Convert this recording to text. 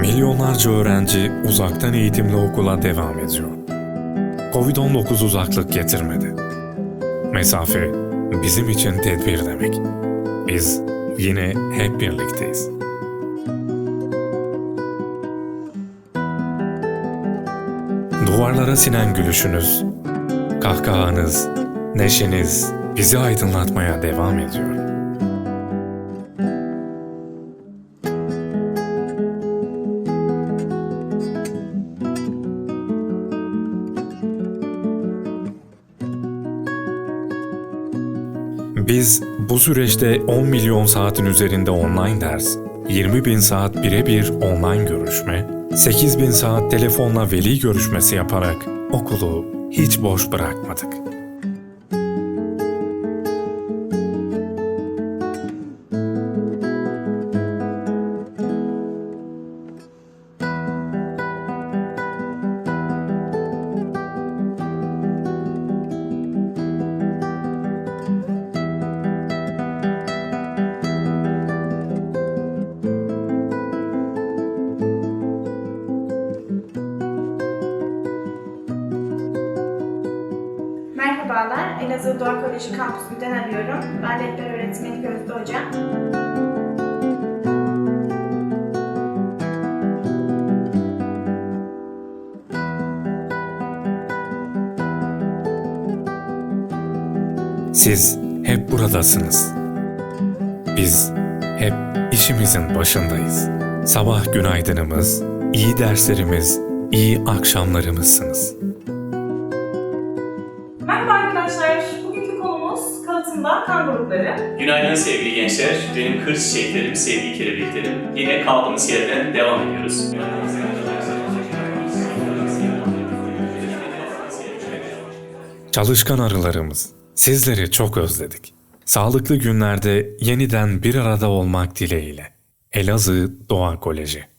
Milyonlarca öğrenci uzaktan eğitimle okula devam ediyor. Covid-19 uzaklık getirmedi. Mesafe bizim için tedbir demek. Biz yine hep birlikteyiz. Duvarlara sinen gülüşünüz, kahkahanız, neşeniz bizi aydınlatmaya devam ediyor. Biz bu süreçte 10 milyon saatin üzerinde online ders, 20 bin saat birebir online görüşme, 8 bin saat telefonla veli görüşmesi yaparak okulu hiç boş bırakmadık. Merhabalar, Elazığ Doğa Koleji kampüsünden arıyorum. Ben rehber öğretmeni Gözde Hoca. Siz hep buradasınız. Biz hep işimizin başındayız. Sabah günaydınımız, iyi derslerimiz, iyi akşamlarımızsınız. Kalıtımda kan grupları. Günaydın sevgili gençler. Benim kır çiçeklerim, sevgili kelebeklerim. Yine kaldığımız yerden devam ediyoruz. Çalışkan arılarımız, sizleri çok özledik. Sağlıklı günlerde yeniden bir arada olmak dileğiyle. Elazığ Doğa Koleji